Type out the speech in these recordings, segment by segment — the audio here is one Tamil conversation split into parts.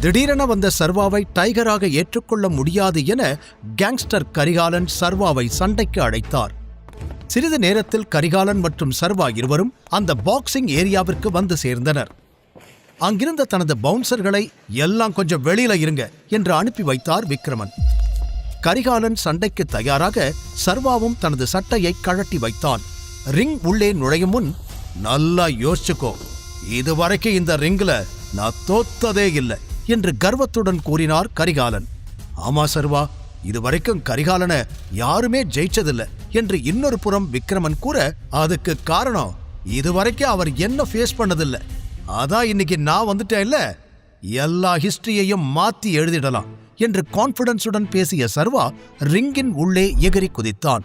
திடீரென வந்த சர்வாவை டைகராக ஏற்றுக்கொள்ள முடியாது என கேங்ஸ்டர் கரிகாலன் சர்வாவை சண்டைக்கு அழைத்தார். சிறிது நேரத்தில் கரிகாலன் மற்றும் சர்வா இருவரும் அந்த பாக்ஸிங் ஏரியாவிற்கு வந்து சேர்ந்தனர். அங்கிருந்த தனது பவுன்சர்களை எல்லாம் கொஞ்சம் வெளியில இருங்க என்று அனுப்பி வைத்தார் விக்ரமன். கரிகாலன் சண்டைக்கு தயாராக சர்வாவும் தனது சட்டையை கழட்டி வைத்தான். ரிங் உள்ளே நுழையும் முன் நல்லா யோசிச்சுக்கோ. இதுவரைக்கும் இந்த ரிங்ல நான் தோத்ததே இல்லை. என்று கர்வத்துடன் கூறினார் கரிகாலன். ஆமா சர்வா இதுவரைக்கும் கரிகாலனை யாருமே ஜெயிச்சதில்ல என்று இன்னொரு புறம் விக்ரமன் கூற அதுக்கு காரணம் இதுவரைக்கும் அவர் என்ன ஃபேஸ் பண்ணதில்ல. அதான் இன்னைக்கு நான் வந்துட்டேன்ல எல்லா ஹிஸ்டரியையும் மாத்தி எழுதிடலாம் என்று கான்பிடன்ஸுடன் பேசிய சர்வா ரிங்கின் உள்ளே எகிரி குதித்தான்.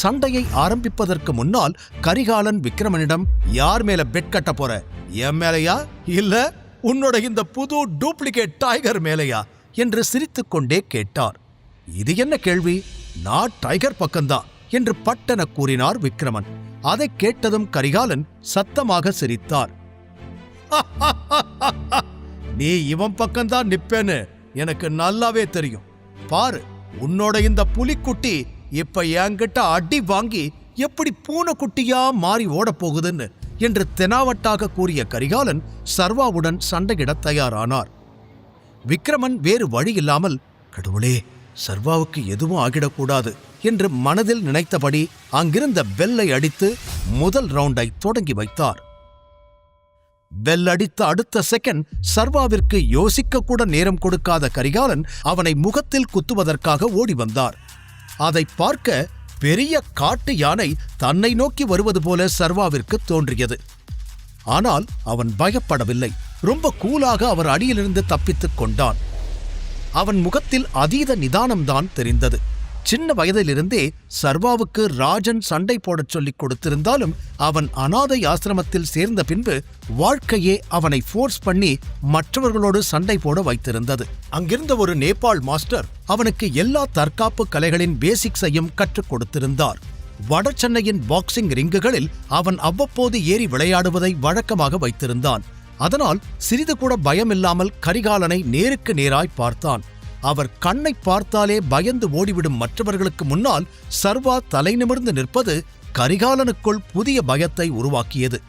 சண்டையை ஆரம்பிப்பதற்கு முன்னால் கரிகாலன் விக்ரமனிடம் யார் மேல பெட் கட்ட போற என் மேலையா இல்ல உன்னோட இந்த புது டூப்ளிகேட் டைகர் மேலையா? என்று சிரித்துக்கொண்டே கேட்டார். இது என்ன கேள்வி? நான் டைகர் பக்கம்தான் என்று பட்டென கூறினார் விக்ரமன். அதைக் கேட்டதும் கரிகாலன் சத்தமாக சிரித்தார். நீ இவன் பக்கம்தான் நிப்பேன்னு எனக்கு நல்லாவே தெரியும். பாரு உன்னோட இந்த புலிக்குட்டி இப்ப என்கிட்ட அடி வாங்கி எப்படி பூனைக்குட்டியா மாறி ஓடப் போகுதுன்னு என்று தெனாவட்டாக கூறிய கரிகாலன் சர்வாவுடன் சண்டையிட தயாரானார். விக்ரமன் வேறு வழி இல்லாமல் கடவுளே சர்வாவுக்கு எதுவும் ஆகிடக்கூடாது என்று மனதில் நினைத்தபடி அங்கிருந்த பெல்லை அடித்து முதல் ரவுண்டை தொடங்கி வைத்தார். பெல் அடித்த அடுத்த செகண்ட் சர்வாவிற்கு யோசிக்க கூட நேரம் கொடுக்காத கரிகாலன் அவனை முகத்தில் குத்துவதற்காக ஓடி வந்தார். அதை பார்க்க பெரிய காட்டு யானை தன்னை நோக்கி வருவது போல சர்வாவிற்கு தோன்றியது. ஆனால் அவன் பயப்படவில்லை. ரொம்ப கூலாக அவர் அடியிலிருந்து தப்பித்துக் கொண்டான். அவன் முகத்தில் அதீத நிதானம்தான் தெரிந்தது. சின்ன வயதிலிருந்தே சர்வாவுக்கு ராஜன் சண்டை போடச் சொல்லிக் கொடுத்திருந்தாலும் அவன் அனாதை ஆசிரமத்தில் சேர்ந்த பின்பு வாழ்க்கையே அவனை ஃபோர்ஸ் பண்ணி மற்றவர்களோடு சண்டை போட வைத்திருந்தது. அங்கிருந்த ஒரு நேபாள் மாஸ்டர் அவனுக்கு எல்லா தற்காப்பு கலைகளின் பேசிக்ஸையும் கற்றுக் கொடுத்திருந்தார். வடசென்னையின் பாக்ஸிங் ரிங்குகளில் அவன் அவ்வப்போது ஏறி விளையாடுவதை வழக்கமாக வைத்திருந்தான். அதனால் சிறிது கூட பயமில்லாமல் கரிகாலனை நேருக்கு நேராய் பார்த்தான். அவர் கண்ணை பார்த்தாலே பயந்து ஓடிவிடும் மற்றவர்களுக்கு முன்னால் சர்வா தலை நிமிர்ந்து நிற்பது கரிகாலனுக்குள் புதிய பயத்தை உருவாக்கியது.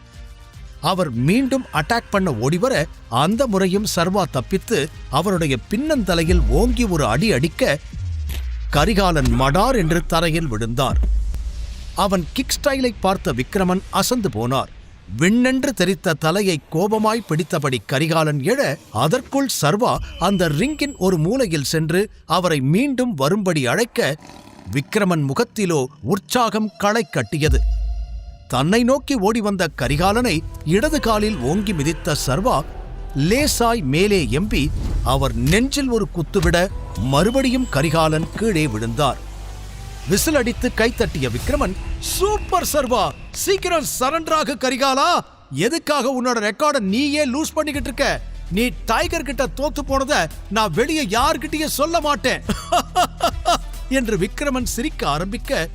அவர் மீண்டும் அட்டாக் பண்ண ஓடிவர அந்த முறையும் சர்வா தப்பித்து அவருடைய பின்னந்தலையில் ஓங்கி ஒரு அடி அடிக்க கரிகாலன் மடார் என்று தரையில் விழுந்தார். அவன் கிக் ஸ்டைலை பார்த்த விக்ரமன் அசந்து போனார். விண்ணென்று தெரித்த தலையை கோபமாய் பிடித்தபடி கரிகாலன் எழ அதற்குள் சர்வா அந்த ரிங்கின் ஒரு மூலையில் சென்று அவரை மீண்டும் வரும்படி அழைக்க விக்ரமன் முகத்திலோ உற்சாகம் களை கட்டியது. தன்னை நோக்கி ஓடி வந்த கரிகாலனை இடது காலில் ஓங்கி மிதித்த சர்வா லேசாய் மேலே எம்பி அவர் நெஞ்சில் ஒரு குத்துவிட மறுபடியும் கரிகாலன் கீழே விழுந்தார். விசில் அடித்து கைத்தட்டிய விக்ரமன் சூப்பர் சர்வா! சீக்கிரம் சரண்டராக கரிகாலா! எதுக்காக உன்னோட ரெக்கார்டை நீயே லூஸ் பண்ணிக்கிட்டு இருக்க? நீ டைகர் கிட்ட தோத்து போனத நான் வெளியே யார்கிட்டயே சொல்ல மாட்டேன். என்று விக்ரமன் சிரிக்க ஆரம்பிக்க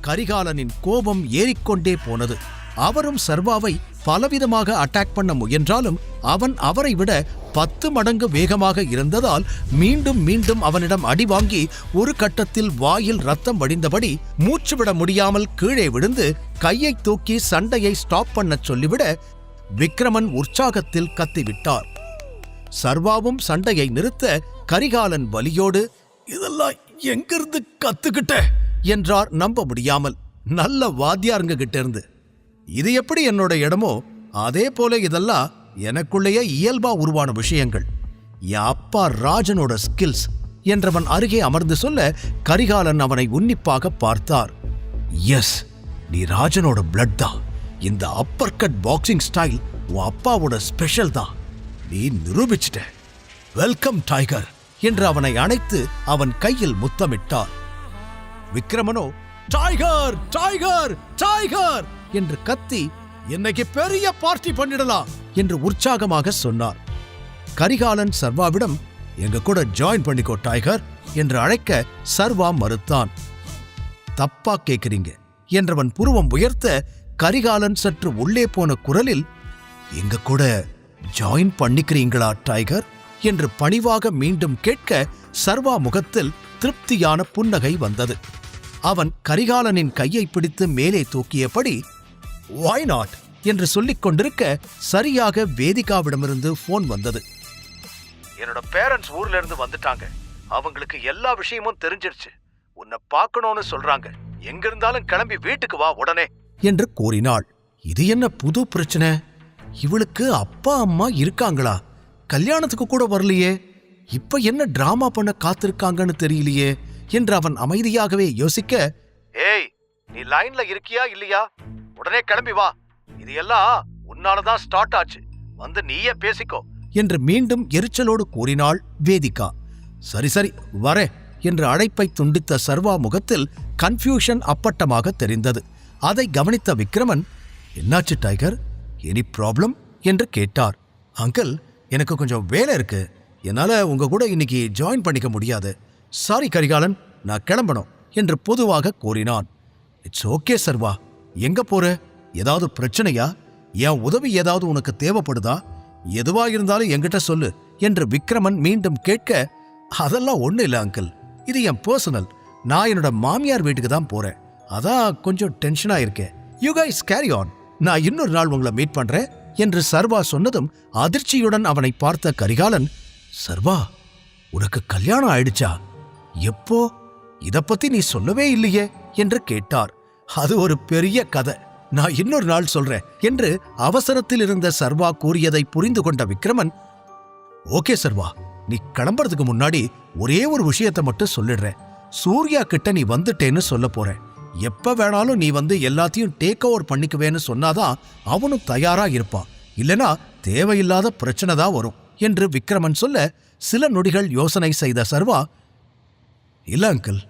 கரிகாலனின் கோபம் ஏறிக்கொண்டே போனது. அவரும் சர்வாவை பலவிதமாக அட்டாக் பண்ண முயன்றாலும் அவன் அவரை விட பத்து மடங்கு வேகமாக இருந்ததால் மீண்டும் மீண்டும் அவனிடம் அடி வாங்கி ஒரு கட்டத்தில் வாயில் ரத்தம் வடிந்தபடி மூச்சு விட முடியாமல் கீழே விழுந்து கையை தூக்கி சண்டையை ஸ்டாப் பண்ணச் சொல்லிவிட விக்ரமன் உற்சாகத்தில் கத்திவிட்டார். சர்வாவும் சண்டையை நிறுத்த கரிகாலன் வலியோடு இதெல்லாம் எங்கிருந்து கத்துக்கிட்ட? என்றார் நம்ப முடியாமல் நல்ல வாத்தியாருங்க கிட்ட இருந்து இது எப்படி என்னோட இடமோ? அதே போல இதெல்லாம் எனக்குள்ளேயே இயல்பா உருவான விஷயங்கள். என் அப்பா ராஜனோட ஸ்கில்ஸ் என்றவன் அருகே அமர்ந்து சொல்ல கரிகாலன் அவனை உன்னிப்பாக பார்த்தார். எஸ் நீ ராஜனோட பிளட் தான். இந்த அப்பர் கட் பாக்ஸிங் ஸ்டைல் உன் அப்பாவோட ஸ்பெஷல் தான். நீ நிரூபிச்சிட்ட. வெல்கம் டைகர் என்று அவனை அணைத்து அவன் கையில் முத்தமிட்டார். விக்ரமனோ டைகர் டைகர் டைகர் என்று கத்தி இன்னைக்கு பெரிய பார்ட்டி பண்ணிடலாம் என்று உற்சாகமாக சொன்னார். கரிகாலன் சர்வாவிடம் எங்க கூட ஜாயின் பண்ணிக்கோ டைகர் என்று அழைக்க சர்வா மறுத்தான். தப்பா கேக்குறீங்க என்றவன் புருவம் உயர்த்த கரிகாலன் சற்று உள்ளே போன குரலில் எங்க கூட ஜாயின் பண்ணிக்கிறீங்களா டைகர் என்று பணிவாக மீண்டும் கேட்க சர்வா முகத்தில் திருப்தியான புன்னகை வந்தது. அவன் கரிகாலனின் கையை பிடித்து மேலே தூக்கியபடி வாய் நாட் என்று சொல்லிக் கொண்டிருக்க சரியாக வேதிகாவிடமிருந்து போன் வந்தது. என்னோட பேரண்ட்ஸ் ஊர்ல இருந்து வந்துட்டாங்க. அவங்களுக்கு எல்லா விஷயமும் தெரிஞ்சிருச்சு. உன்னை பார்க்கணும்னு சொல்றாங்க. எங்க இருந்தாலும் கிளம்பி வீட்டுக்கு வா உடனே. என்று கூறினாள். இது என்ன புது பிரச்சனை? இவளுக்கு அப்பா அம்மா இருக்காங்களா? கல்யாணத்துக்கு கூட வரலையே. இப்ப என்ன டிராமா பண்ண காத்திருக்காங்கன்னு தெரியலையே. என்று அவன் அமைதியாகவே யோசிக்க ஏய் நீ லைன்ல இருக்கியா இல்லையா? உடனே கிளம்பி வா. இது எல்லாம் உன்னாலதான் ஸ்டார்ட் ஆச்சு. வந்து நீயே பேசிக்கோ. என்று மீண்டும் எரிச்சலோடு கூறினாள் வேதிகா. சரி சரி வரே என்று அழைப்பை துண்டித்த சர்வா முகத்தில் கன்ஃபியூஷன் அப்பட்டமாக தெரிந்தது. அதை கவனித்த விக்ரமன் என்னாச்சு டைகர் எனி ப்ராப்ளம் என்று கேட்டார். அங்கிள் எனக்கு கொஞ்சம் வேலை இருக்கு. என்னால் உங்க கூட இன்னைக்கு ஜாயின் பண்ணிக்க முடியாது. சாரி கரிகாலன் நான் கிளம்பணும் என்று பொதுவாக கூறினான். It's okay Sarva. எங்க போற? ஏதாவது பிரச்சனையா? என் உதவி ஏதாவது உனக்கு தேவைப்படுதா? எதுவா இருந்தாலும் என்கிட்ட சொல்லு என்று விக்ரமன் மீண்டும் கேட்க அதெல்லாம் ஒண்ணு இல்ல அங்கிள் இது என் பர்சனல் நான் என்னோட மாமியார் வீட்டுக்கு தான் போறேன். அதான் கொஞ்சம் டென்ஷனா இருக்கேன் யூ கைஸ் கேரி ஆன் நான் இன்னொரு நாள் உங்களை மீட் பண்றேன் என்று சர்வா சொன்னதும் அதிர்ச்சியுடன் அவனை பார்த்த கரிகாலன் சர்வா உனக்கு கல்யாணம் ஆயிடுச்சா? எப்போ? இத பத்தி நீ சொல்லவே இல்லையே என்று கேட்டார். அது ஒரு பெரிய கதை. நான் இன்னொரு நாள் சொல்றேன் என்று அவசரத்தில் இருந்த சர்வா கூறியதை புரிந்து கொண்ட விக்ரமன் ஓகே சர்வா நீ கிளம்புறதுக்கு முன்னாடி ஒரே ஒரு விஷயத்தை மட்டும் சொல்லிடுறேன் சூர்யா கிட்ட நீ வந்துட்டேன்னு சொல்ல போறேன். எப்ப வேணாலும் நீ வந்து எல்லாத்தையும் டேக் ஓவர் பண்ணிக்குவேன்னு சொன்னாதான் அவனும் தயாரா இருப்பான். இல்லனா தேவையில்லாத பிரச்சனை தான் வரும் என்று விக்ரமன் சொல்ல சில நொடிகள் யோசனை செய்த சர்வா இல்ல அங்கிள்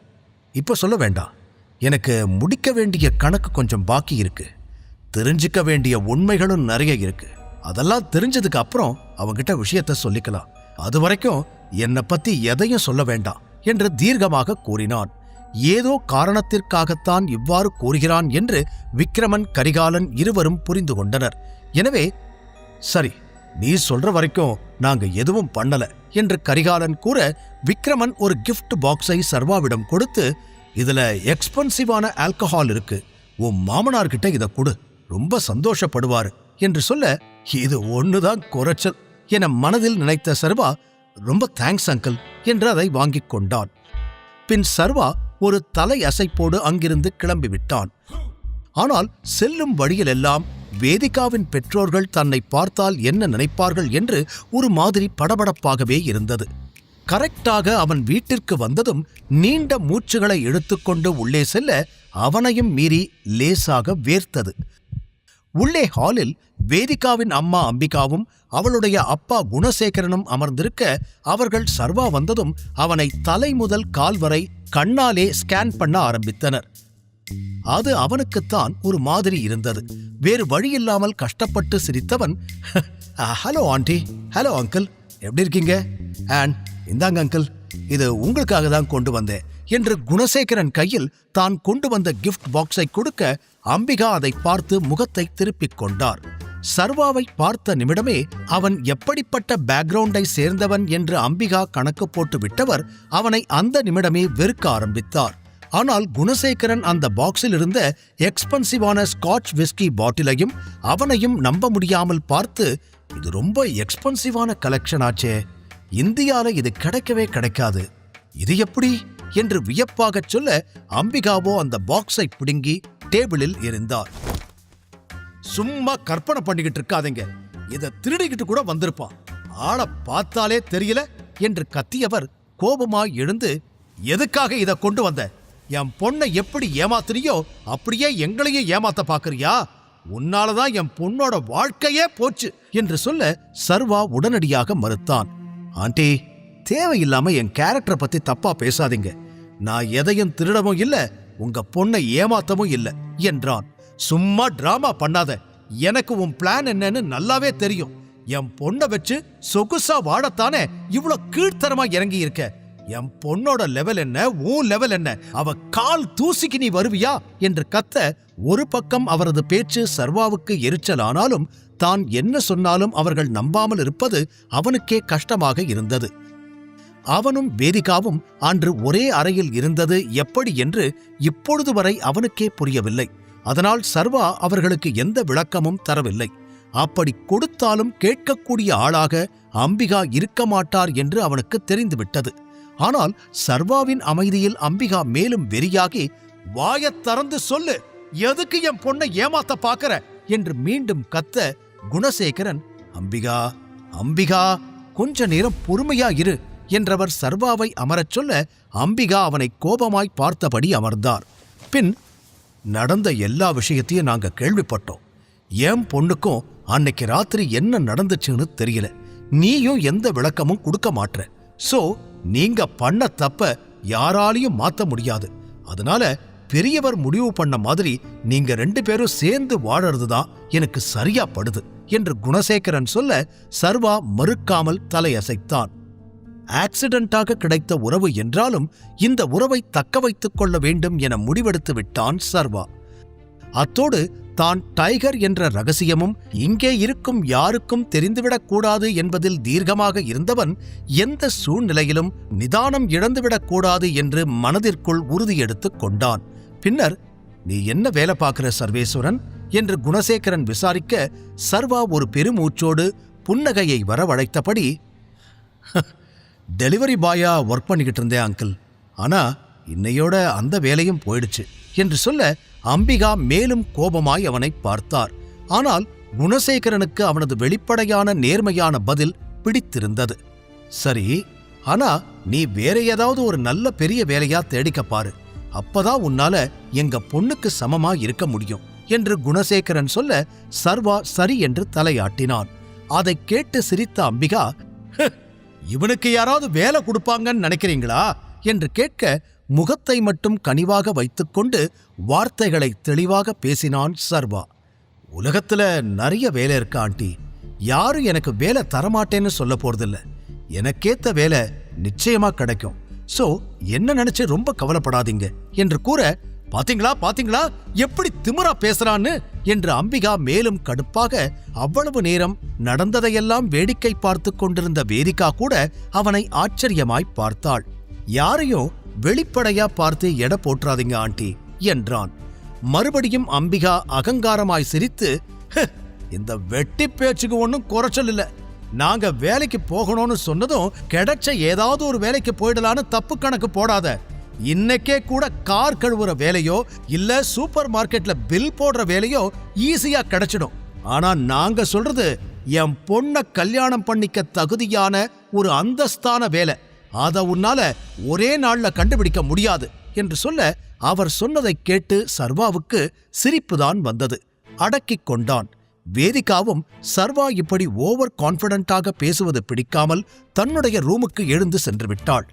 இப்ப சொல்ல வேண்டாம். எனக்கு முடிக்க வேண்டிய கணக்கு கொஞ்சம் பாக்கி இருக்கு. தெரிஞ்சுக்க வேண்டிய உண்மைகளும் நிறைய இருக்கு. அதெல்லாம் தெரிஞ்சதுக்கு அப்புறம் அவங்கிட்ட விஷயத்த சொல்லிக்கலாம். அது வரைக்கும் என்னை பத்தி எதையும் சொல்ல வேண்டாம் என்று தீர்க்கமாக கூறினான். ஏதோ காரணத்திற்காகத்தான் இவ்வாறு கூறுகிறான் என்று விக்ரமன் கரிகாலன் இருவரும் புரிந்து கொண்டனர். எனவே சரி நீ சொல்ற வரைக்கும் நாங்க எதுவும் பண்ணல என்று கரிகாலன் கூற விக்ரமன் ஒரு கிஃப்ட் பாக்ஸை சர்வாவிடம் கொடுத்து இதுல எக்ஸ்பென்சிவான ஆல்கஹால் இருக்கு. உன் மாமனார் இதை கொடு. ரொம்ப சந்தோஷப்படுவாரு என்று சொல்ல இது ஒண்ணுதான் குறைச்சல். என மனதில் நினைத்த சர்வா ரொம்ப தேங்க்ஸ் அங்கிள் என்று அதை வாங்கிக் கொண்டான். பின் சர்வா ஒரு தலை அசைப்போடு அங்கிருந்து கிளம்பிவிட்டான் ஆனால் செல்லும் வழியிலெல்லாம் வேதிகாவின் பெற்றோர்கள் தன்னை பார்த்தால் என்ன நினைப்பார்கள் என்று ஒரு மாதிரி படபடப்பாகவே இருந்தது. கரெக்டாக அவன் வீட்டிற்கு வந்ததும் நீண்ட மூச்சுகளை எடுத்துக்கொண்டு உள்ளே செல்ல அவனையும் மீறி லேசாக வேர்த்தது. உள்ளே ஹாலில் வேதிகாவின் அம்மா அம்பிகாவும் அவளுடைய அப்பா குணசேகரனும் அமர்ந்திருக்க அவர்கள் சர்வா வந்ததும் அவனை தலை முதல் கால் வரை கண்ணாலே ஸ்கேன் பண்ண ஆரம்பித்தனர். அது அவனுக்குத்தான் ஒரு மாதிரி இருந்தது. வேறு வழியில்லாமல் கஷ்டப்பட்டு சிரித்தவன் ஹலோ ஆண்டி ஹலோ அங்கிள் எப்படி இருக்கீங்க? அண்ட் இந்தாங்க அங்கிள் இது உங்களுக்காக தான் கொண்டு வந்தேன். என்று குணசேகரன் கையில் தான் கொண்டு வந்த கிஃப்ட் பாக்ஸை கொடுக்க அம்பிகா அதை பார்த்து முகத்தை திருப்பிக் கொண்டார். சர்வாவை பார்த்த நிமிடமே அவன் எப்படிப்பட்ட பேக்ரவுண்டை சேர்ந்தவன் என்று அம்பிகா கணக்கு போட்டு விட்டவர் அவனை அந்த நிமிடமே வெறுக்க ஆரம்பித்தார். ஆனால் குணசேகரன் அந்த பாக்ஸில் இருந்த எக்ஸ்பென்சிவான ஸ்காட்ச் விஸ்கி பாட்டிலையும் அவனையும் நம்ப முடியாமல் பார்த்து இது ரொம்ப எக்ஸ்பென்சிவான கலெக்ஷன் ஆச்சே. இந்தியால இது கிடைக்கவே கிடைக்காது. இது எப்படி? என்று வியப்பாகச் சொல்ல அம்பிகாவோ அந்த பாக்ஸை பிடுங்கி டேபிளில் இருந்தார் சும்மா கற்பனை பண்ணிக்கிட்டு இருக்காதீங்க. இதை திருடிக்கிட்டு கூட வந்திருப்பான். ஆளை பார்த்தாலே தெரியல என்று கத்தியவர் கோபமாய் எழுந்து எதுக்காக இத கொண்டு வந்த? என் பொண்ணை எப்படி ஏமாத்துறியோ அப்படியே எங்களையும் ஏமாத்த பாக்குறியா? உன்னாலதான் என் பொண்ணோட வாழ்க்கையே போச்சு என்று சொல்ல சர்வா உடனடியாக மறுத்தான். ஆண்டி தேவையில்லாம என் கேரக்டரை பத்தி தப்பா பேசாதீங்க. நான் எதையும் திருடவும் இல்ல உங்க பொண்ணை ஏமாத்தவும் இல்ல என்றான். சும்மா டிராமா பண்ணாத. எனக்கு உன் பிளான் என்னன்னு நல்லாவே தெரியும். என் பொண்ணை வச்சு சொகுசா வாழத்தானே இவ்வளோ கீழ்த்தரமா இறங்கி இருக்க என் பொண்ணோட லெவல் என்ன? உன் லெவல் என்ன? அவ கால் தூசிக்கு நீ வருவியா? என்று கத்த ஒரு பக்கம் அவரது பேச்சு சர்வாவுக்கு எரிச்சலானாலும் தான் என்ன சொன்னாலும் அவர்கள் நம்பாமல் இருப்பது அவனுக்கே கஷ்டமாக இருந்தது. அவனும் வேதிகாவும் அன்று ஒரே அறையில் இருந்தது எப்படி என்று இப்பொழுது வரை அவனுக்கே புரியவில்லை. அதனால் சர்வா அவர்களுக்கு எந்த விளக்கமும் தரவில்லை. அப்படி கொடுத்தாலும் கேட்கக்கூடிய ஆளாக அம்பிகா இருக்க மாட்டார் என்று அவனுக்கு தெரிந்துவிட்டது. ஆனால் சர்வாவின் அமைதியில் அம்பிகா மேலும் வெறியாகி வாயத் திறந்து சொல்லு எதுக்கு என் பொண்ணை ஏமாத்த பாக்கற என்று மீண்டும் கத்த குணசேகரன் அம்பிகா அம்பிகா கொஞ்ச நேரம் பொறுமையா இரு என்றவர் சர்வாவை அமரச் சொல்ல அம்பிகா அவனை கோபமாய் பார்த்தபடி அமர்ந்தார். பின் நடந்த எல்லா விஷயத்தையும் நாங்க கேள்விப்பட்டோம். என் பொண்ணுக்கும் அன்னைக்கு ராத்திரி என்ன நடந்துச்சுன்னு தெரியல. நீயும் எந்த விளக்கமும் கொடுக்க மாட்ற. ஸோ நீங்க பண்ண தப்ப யாராலையும் மாத்த முடியாது. அதனால பெரியவர் முடிவு பண்ண மாதிரி நீங்க ரெண்டு பேரும் சேர்ந்து வாழறது தான் எனக்கு சரியா படுது என்று குணசேகரன் சொல்ல சர்வா மறுக்காமல் தலையசைத்தான். ஆக்சிடென்டாக கிடைத்த உறவு என்றாலும் இந்த உறவை தக்க வைத்துக் கொள்ள வேண்டும் என முடிவெடுத்து விட்டான் சர்வா. அத்தோடு தான் டைகர் என்ற ரகசியமும் இங்கே இருக்கும் யாருக்கும் தெரிந்துவிடக் கூடாது என்பதில் தீர்க்கமாக இருந்தவன் எந்த சூழ்நிலையிலும் நிதானம் இழந்துவிடக்கூடாது என்று மனதிற்குள் உறுதியெடுத்துக் கொண்டான். பின்னர் நீ என்ன வேலை பார்க்கிற சர்வேஸ்வரன்? என்று குணசேகரன் விசாரிக்க சர்வா ஒரு பெருமூச்சோடு புன்னகையை வரவழைத்தபடி டெலிவரி பாயா ஒர்க் பண்ணிக்கிட்டு இருந்தேன் அங்கிள். ஆனா இன்னையோட அந்த வேலையும் போயிடுச்சு. என்று சொல்ல அம்பிகா மேலும் கோபமாய் அவனை பார்த்தார். ஆனால் குணசேகரனுக்கு அவனது வெளிப்படையான நேர்மையான பதில் பிடித்திருந்தது. சரி ஆனா நீ வேற ஏதாவது ஒரு நல்ல பெரிய வேலையா தேடிக்க பாரு. அப்பதான் உன்னால எங்க பொண்ணுக்கு சமமா இருக்க முடியும் என்று குணசேகரன் சொல்ல சர்வா சரி என்று தலையாட்டினான். அதை கேட்டு சிரித்த அம்பிகா இவனுக்கு யாராவது வேலை கொடுப்பாங்கன்னு நினைக்கிறீங்களா? என்று கேட்க முகத்தை மட்டும் கனிவாக வைத்துக்கொண்டு வார்த்தைகளை தெளிவாக பேசினான் சர்வா. உலகத்துல நிறைய வேலை இருக்கு ஆண்டி. யாரும் எனக்கு வேலை தரமாட்டேன்னு சொல்ல போறதில்ல. எனக்கேத்த வேலை நிச்சயமா கிடைக்கும். சோ என்ன நினைச்சு ரொம்ப கவலைப்படாதீங்க என்று கூற பாத்தீங்களா பாத்தீங்களா எப்படி திமிரா பேசுறான்னு? என்று அம்பிகா மேலும் கடுப்பாக அவ்வளவு நேரம் நடந்ததையெல்லாம் வேடிக்கை பார்த்து கொண்டிருந்த வேதிகா கூட அவனை ஆச்சரியமாய் பார்த்தாள். யாரையும் வெளிப்படையா பார்த்து எடை போற்றாதீங்க ஆண்டி என்றான். மறுபடியும் அம்பிகா அகங்காரமாய் சிரித்து இந்த வெட்டி பேச்சுக்கு ஒன்றும் குறைச்சல் இல்லை. நாங்க வேலைக்கு போகணும்னு சொன்னதும் கிடைச்ச ஏதாவது ஒரு வேலைக்கு போயிடலான்னு தப்பு கணக்கு போடாத. இன்னைக்கே கூட கார் கழுவுற வேலையோ இல்ல சூப்பர் மார்க்கெட்ல பில் போடுற வேலையோ ஈஸியா கிடைச்சிடும். ஆனா நாங்க சொல்றது என் பொண்ணை கல்யாணம் பண்ணிக்க தகுதியான ஒரு அந்தஸ்தான வேலை. அத உன்னால ஒரே நாள்ல கண்டுபிடிக்க முடியாது என்று சொல்ல அவர் சொன்னதைக் கேட்டு சர்வாவுக்கு சிரிப்புதான் வந்தது. அடக்கிக் கொண்டான். வேதிகாவும் சர்வா இப்படி ஓவர் கான்ஃபிடென்ட்டாக பேசுவது பிடிக்காமல் தன்னுடைய ரூமுக்கு எழுந்து சென்று விட்டாள்.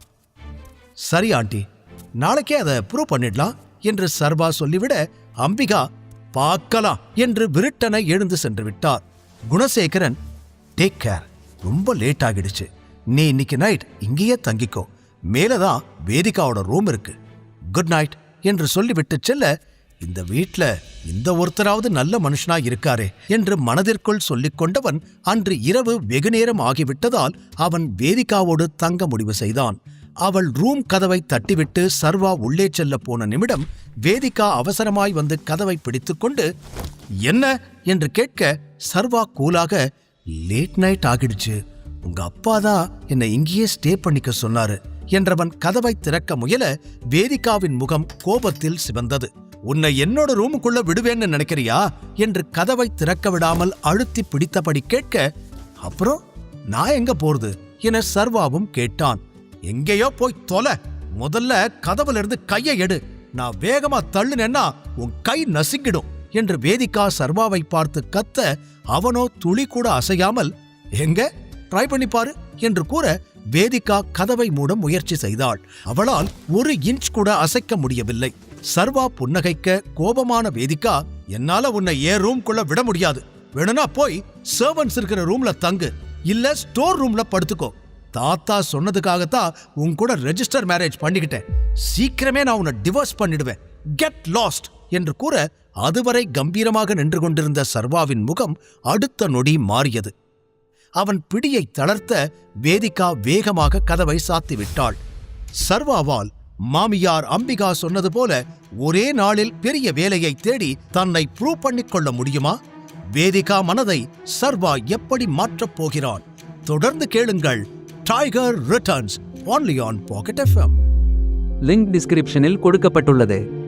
சரி ஆண்டி நாளைக்கே அதை ப்ரூவ் பண்ணிடலாம் என்று சர்வா சொல்லிவிட அம்பிகா பார்க்கலாம் என்று விருட்டன எழுந்து சென்று விட்டார். குணசேகரன் டேக் கேர் ரொம்ப லேட் ஆகிடுச்சு. நீ இன்னைக்கு நைட் இங்கேயே தங்கிக்கோ. மேலதான் வேதிகாவோட ரூம் இருக்கு. குட் நைட் என்று சொல்லிவிட்டு செல்ல இந்த வீட்ல இந்த ஒருத்தராவது நல்ல மனுஷனா இருக்காரே என்று மனதிற்குள் சொல்லிக் கொண்டவன் அன்று இரவு வெகுநேரம் ஆகிவிட்டதால் அவன் வேதிகாவோடு தங்க முடிவு செய்தான். அவள் ரூம் கதவை தட்டிவிட்டு சர்வா உள்ளே செல்ல போன நிமிடம் வேதிகா அவசரமாய் வந்து கதவை பிடித்துக்கொண்டு என்ன? என்று கேட்க சர்வா கூலாக லேட் நைட் ஆகிடுச்சு. உங்க அப்பா தான் என்னை இங்கேயே ஸ்டே பண்ணிக்க சொன்னாரு என்றவன் கதவை திறக்க முயல வேதிகாவின் முகம் கோபத்தில் சிவந்தது. உன்னை என்னோட ரூமுக்குள்ள விடுவேன்னு நினைக்கிறியா? என்று கதவை திறக்க விடாமல் அழுத்தி பிடித்தபடி கேட்க அப்புறம் நான் எங்க போறது? என சர்வாவும் கேட்டான். எங்கேயோ போய் தொலை. முதல்ல கதவுல இருந்து கையை எடு. நான் வேகமா தள்ளுனேன்னா உன் கை நசுக்கிடும் என்று வேதிகா சர்வாவை பார்த்து கத்த அவனோ துளி கூட அசையாமல் எங்க? ட்ரை பண்ணி பாரு என்று கூற வேதிகா கதவை மூட முயற்சி செய்தாள். அவளால் ஒரு இன்ச் கூட அசைக்க முடியவில்லை. சர்வா புன்னகைக்க கோபமான வேதிகா என்னால உன்னை ஏ ரூம்குள்ள விட முடியாது? வேணும்னா போய் சர்வன்ஸ் இருக்கிற ரூம்ல தங்கு. இல்ல ஸ்டோர் ரூம்ல படுத்துக்கோ. தாத்தா சொன்னதுக்காகத்தான் உன் கூட ரெஜிஸ்டர் மேரேஜ் பண்ணிக்கிட்டேன். சீக்கிரமே நான் உன்னை டிவோர்ஸ் பண்ணிடுவேன். கெட் லாஸ்ட் என்று கூற அதுவரை கம்பீரமாக நின்று கொண்டிருந்த சர்வாவின் முகம் அடுத்த நொடி மாறியது. அவன் பிடியை தளர்த்த வேதிகா வேகமாக கதவை சாத்திவிட்டாள். சர்வாவால் மாமியார் அம்பிகா சொன்னது போல ஒரே நாளில் பெரிய வேலையை தேடி தன்னை ப்ரூவ் பண்ணிக் கொள்ள முடியுமா? வேதிகா மனதை சர்வா எப்படி மாற்றப் போகிறான்? தொடர்ந்து கேளுங்கள். Tiger Returns only on Pocket FM link டிஸ்கிரிப்ஷனில் கொடுக்கப்பட்டுள்ளது.